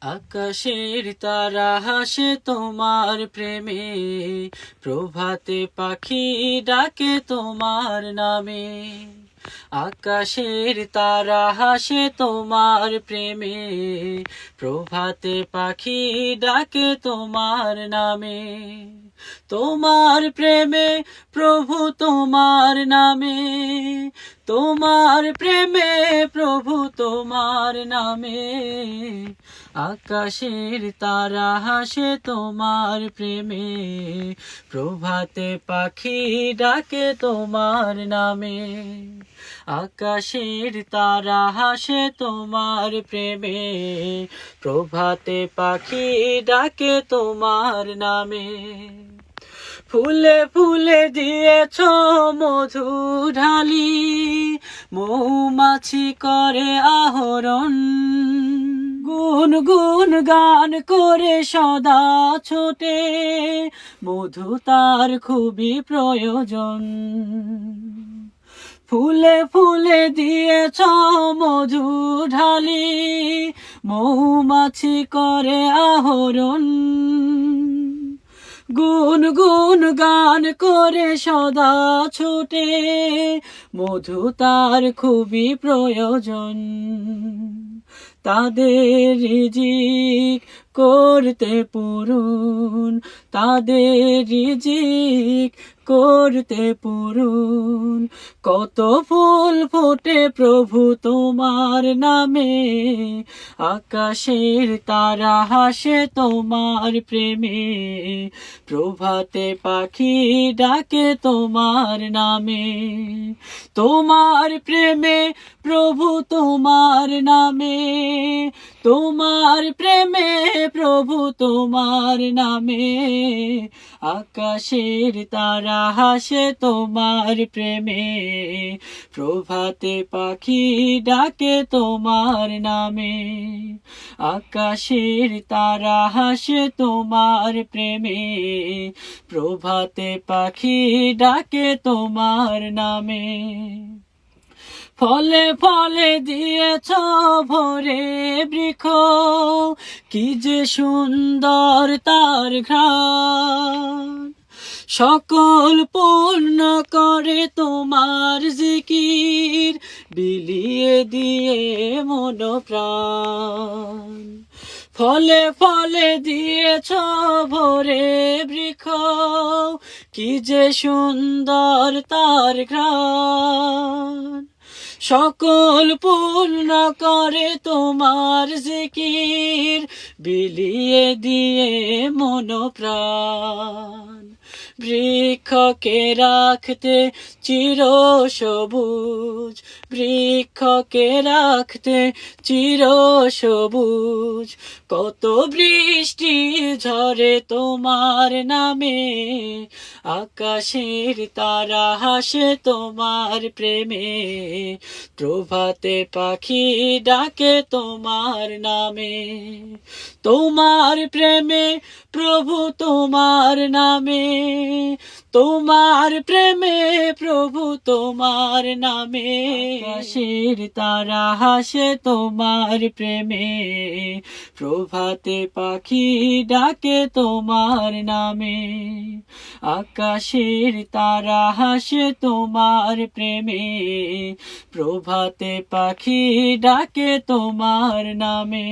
আকাশের তারা হাসে তোমার প্রেমে, প্রভাতে পাখি ডাকে তোমার নামে। আকাশের তারা হাসে তোমার প্রেমে, প্রভাতে পাখি ডাকে তোমার নামে। তোমার প্রেমে প্রভু তোমার নামে তোমার প্রেমে প্রভু তোমার নামে। আকাশের তারা হাসে তোমার প্রেমে। প্রভাতে পাখি ডাকে তোমার নামে। আকাশের তারা হাসে তোমার প্রেমে। প্রভাতে পাখি ডাকে তোমার নামে। ফুলে ফুলে দিয়েছ মধু ঢালি, মৌমাছি করে আহরণ। গুন গুন গান করে সদা ছোটে, মধু তার খুবই প্রয়োজন। ফুলে ফুলে দিয়েছ মধু ঢালি, মৌমাছি করে আহরণ। গুন গুন গান করে সদা ছোটে, মধু তার খুবই প্রয়োজন। তাদের রিজিক করতে পুরুন তাদের রিজিক করতে পুরুন কত ফুল ফোটে প্রভু তোমার নামে। আকাশের তারা হাসে তোমার প্রেমে। প্রভাতে পাখি ডাকে তোমার নামে। তোমার প্রেমে প্রভু তোমার নামে। তোমার প্রেমে প্রভু তোমার নামে। আকাশের তারা হাসে তোমার প্রেমে। প্রভাতে পাখি ডাকে তোমার নামে। আকাশের তারা হাসে তোমার প্রেমে। প্রভাতে পাখি ডাকে তোমার নামে। ফলে ফলে দিয়েছ ভরে বৃক্ষ। কি যে সুন্দর তার ঘ্রাণ। সকল পূর্ণ করে তোমার জিকির, বিলিয়ে দিয়ে মন প্রাণ। ফলে ফলে দিয়েছ ভরে বৃক্ষ, কি যে সুন্দর তার ঘ্রাণ। সকল পূর্ণ করে তোমার জিকির, বিলিয়ে দিয়ে মন প্রাণ। বৃক্ষকে রাখতে চির সবুজ বৃক্ষকে রাখতে চির সবুজ কত বৃষ্টি ঝরে তোমার নামে, আকাশের তারা হাসে তোমার প্রেমে। প্রভাতে পাখি ডাকে তোমার নামে, তোমার প্রেমে প্রভু তোমার নামে, তোমার প্রেমে প্রভু তোমার নামে। আকাশের তারা হাসে তোমার প্রেমে, প্রভাতে পাখি ডাকে তোমার নামে। আকাশের তারা হাসে তোমার প্রেমে, প্রভাতে পাখি ডাকে তোমার নামে।